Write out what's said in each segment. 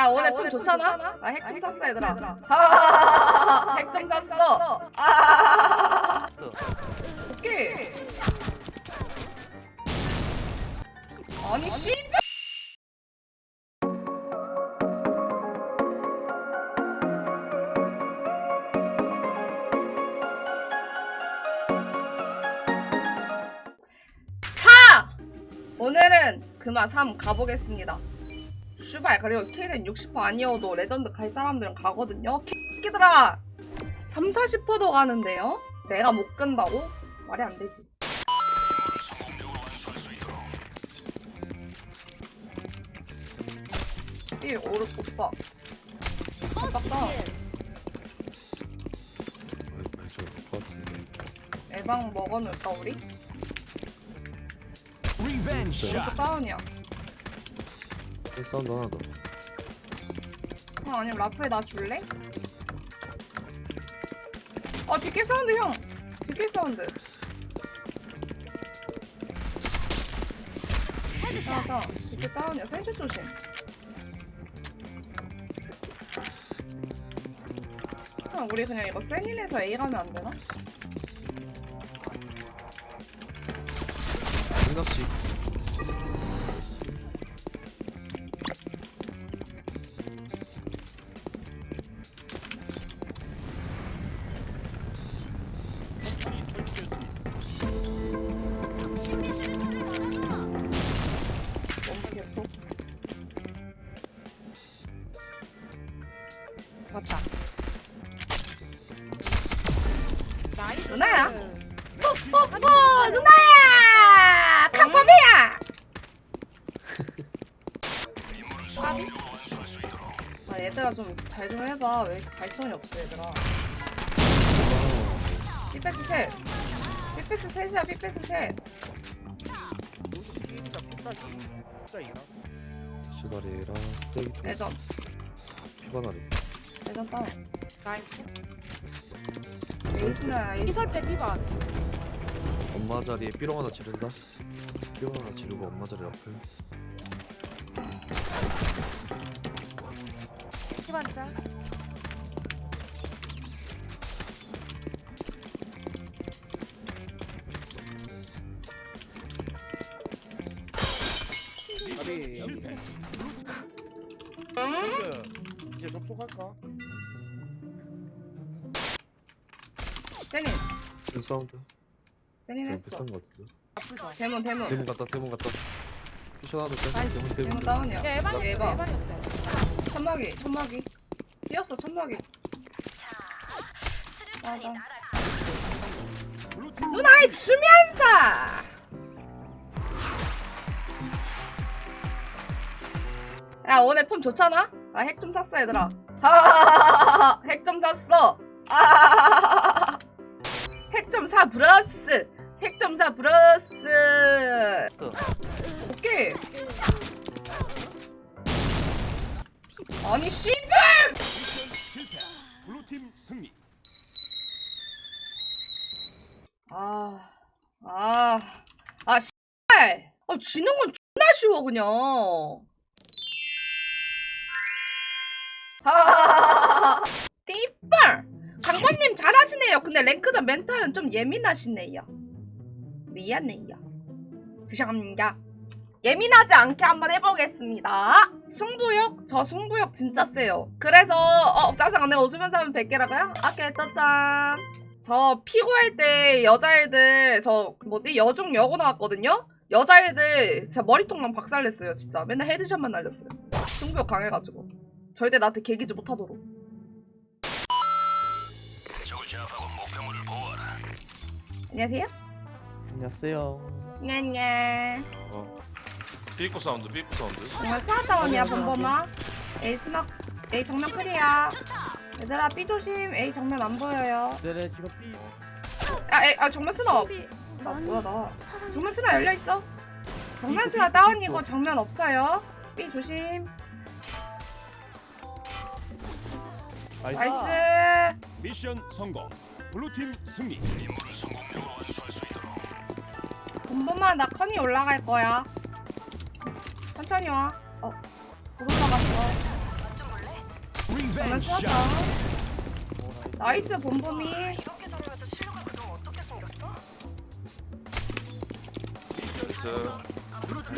야 오늘 폼 좋잖아? 나 핵 좀 샀어 얘들아. 핵좀 샀어. 오케이. 아니 씨. 자! 오늘은 금화 3 가보겠습니다. 슈발 그리고 K는 60% 아니어도 레전드 갈 사람들은 가거든요. K들아 3, 40%도 가는데요? 내가 못 끈다고? 말이 안 되지. 이 오르 오빠. 아깝다. 애방 먹어놓을까 우리? 또 다운이야. 사운드 하나 더. 형 아니면 라프에 나 줄래? 아 뒷길 사운드 형 뒷길 사운드 하나 뒷길 다운이야 센슈 조심 형 우리 그냥 이거 센인에서 A 가면 안 되나? 생각지. 누나야? 뽀뽀뽀 누나야! 강범이야! 아 얘들아 좀 잘 좀 해봐. 왜 이렇게 발전이 없어 얘들아? 삐패스 셋. 삐패스 셋이야 삐패스 셋. 수다리랑 스테이크 레전. 피바나리. 레전 다운 나이스. 에이스나 에이스 피설 때 피반. 엄마 자리에 삐롱 하나 지른다. 삐롱 하나 지르고 엄마 자리 앞에. 피반 짤. 아니 이제 접속할까? 세린 큰 사운드. 세린 그냥 했어 비싼 거 같은데. 대문 대문 대문 갔다 대문 갔다. 피션 하나 더 나이스 대문 대문 대문 대문. 다운이야 야 에반이었대. 에바 에반이었대. 천막이 천막이 뛰었어 천막이 나가 누나의 주면서 야 오늘 폼 좋잖아? 나 핵 좀 샀어 얘들아 핵 좀 샀어 핵 좀사 브러스 핵좀사 브러스 오케이 아니 씨 실패. 블루팀 승리. 아, 아, 아, 씨발! 아, 지는 건 존나 쉬워, 그냥. 아, 띠빨! 강건님 잘하시네요. 근데 랭크전 멘탈은 좀 예민하시네요. 미안해요. 죄송합니다. 예민하지 않게 한번 해보겠습니다. 승부욕? 저 승부욕 진짜 세요. 그래서, 어, 짜증 안 내고 웃으면서 하면 100개라고요? 오케이, 떠짠. 저 피구할 때 여자애들 저 뭐지 여중 여고 나왔거든요. 여자애들 진짜 머리통만 박살냈어요 진짜 맨날 헤드샷만 날렸어요 승부욕 강해가지고 절대 나한테 개기지 못하도록 안녕하세요 안녕하세요. 냐냐 어. 삐꾸 사운드, 삐꾸 사운드. 정말 스나다운이야 범범아 A 스나 A 정면 클리야 얘들아 B 조심 A 정면 안 보여요 네네 지금 삐. 아, A, 아 정면 스나 나 뭐야 나 정면 스나 열려 있어. 정면 스나 다운이고 정면 없어요. B 조심. 나이스. 미션 성공. 블루팀 승리. 본범아 나 컨이 올라갈 거야. 천천히 와. 어. 못 올라갔어. 정말 수고했다. 나이스 봄봄이. 이렇게 잘하면서 실력을 그동안 어떻게 숨겼어? 나이스.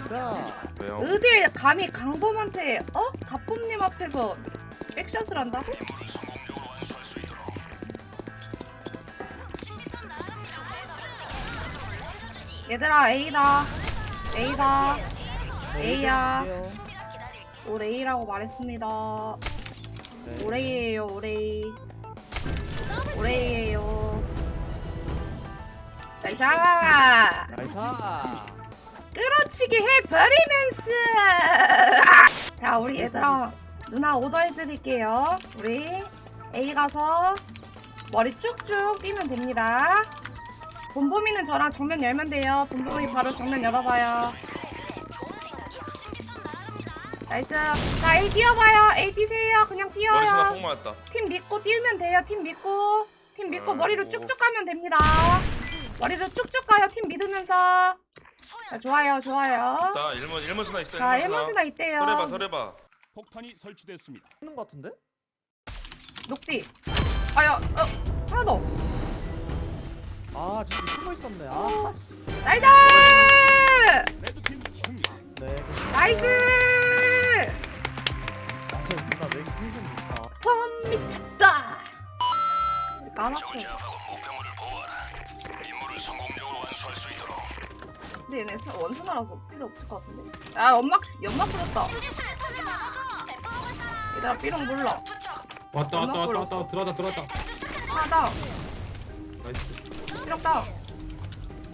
자, 왜요? 어딜 감히 강범한테 어? 가쁨님 앞에서 백샷을 한다고? 얘들아 A다. A다. A야. 오레이라고 말했습니다. 네. 오레이에요 오레이 오레이에요. 나이사 나이사. 끌어치기 해버리면서 자 우리 얘들아 누나 오더 해드릴게요. 우리 A 가서 머리 쭉쭉 띄면 됩니다 본보미는 저랑 정면 열면 돼요 본보미 바로 정면 열어봐요 나이스 자 A 뛰어봐요 A 뛰세요 그냥 머리 쓰나 뛰어요 맞았다. 팀 믿고 뛰면 돼요 팀 믿고 팀 믿고 아이고. 머리로 쭉쭉 가면 됩니다 머리로 쭉쭉 가요 팀 믿으면서 자, 좋아요 좋아요 나 일문 일문 쓰나 있어. 자 일문 쓰나. 1문지나 있대요 설해봐 설해봐. 폭탄이 설치됐습니다. 있는 것 같은데? 녹디 아야 어 하나 더 아, 저기 숨어 있었네. 아, 나이스! 승리. 네. 나이스! 아, 누나 내 힘좀 좋다. 펌 미쳤다! 까놨어 근데 얘네 사- 원순화라서 필요 없을 것 같은데. 야 연막 연막 풀었다. 얘들아 삐롱 몰라 왔다 왔다 왔다 왔다. 들어왔다 들어왔다. 하나. 나이스 삐롱 다운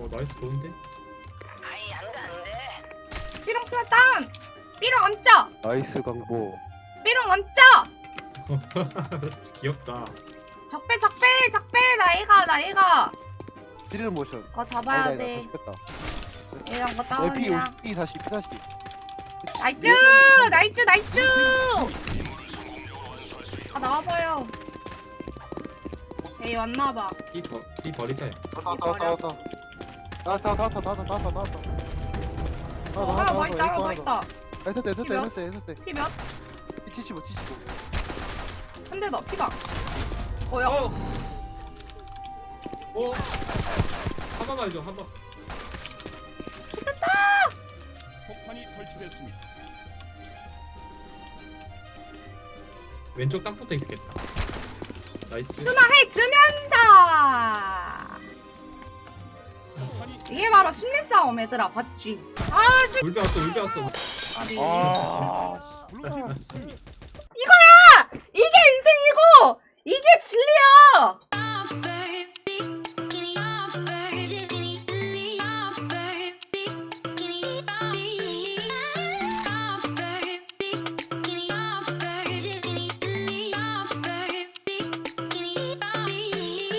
어 나이스 좋은데? 아이 안가안돼. 삐롱 스나 다운! 삐롱 얹자 나이스 강보 삐롱 얹자 귀엽다. 적배 적배 적배! 나이가 나이가! 스릴 모션. 그거 잡아야 아니다, 돼 아니다, 다시 뺐다. 얘랑 거피 다운이야. P 다시 P 다시. 나이스! 나이스 나이스! 아 나와봐요 에이 왔나봐 이, 버, 이 버리자 나왔다 나왔다 나왔다 나왔다 나왔다 나왔다 나왔다 어 하나 더 있다 하나 더 있다 때 됐을 때 됐을 때 피몇? 75 75 한 대더 피방 어야 어! 어? 한번 가야죠 한번 폭탄이 설치됐습니다. 왼쪽 딱 붙어 있겠다 나이스. 해주면서 이게 바로 심리 싸움 얘들아 봤지? 아 씨. 울배 왔어 울배 왔어. 아니. 아, 이게 인생이고 이게 진리야.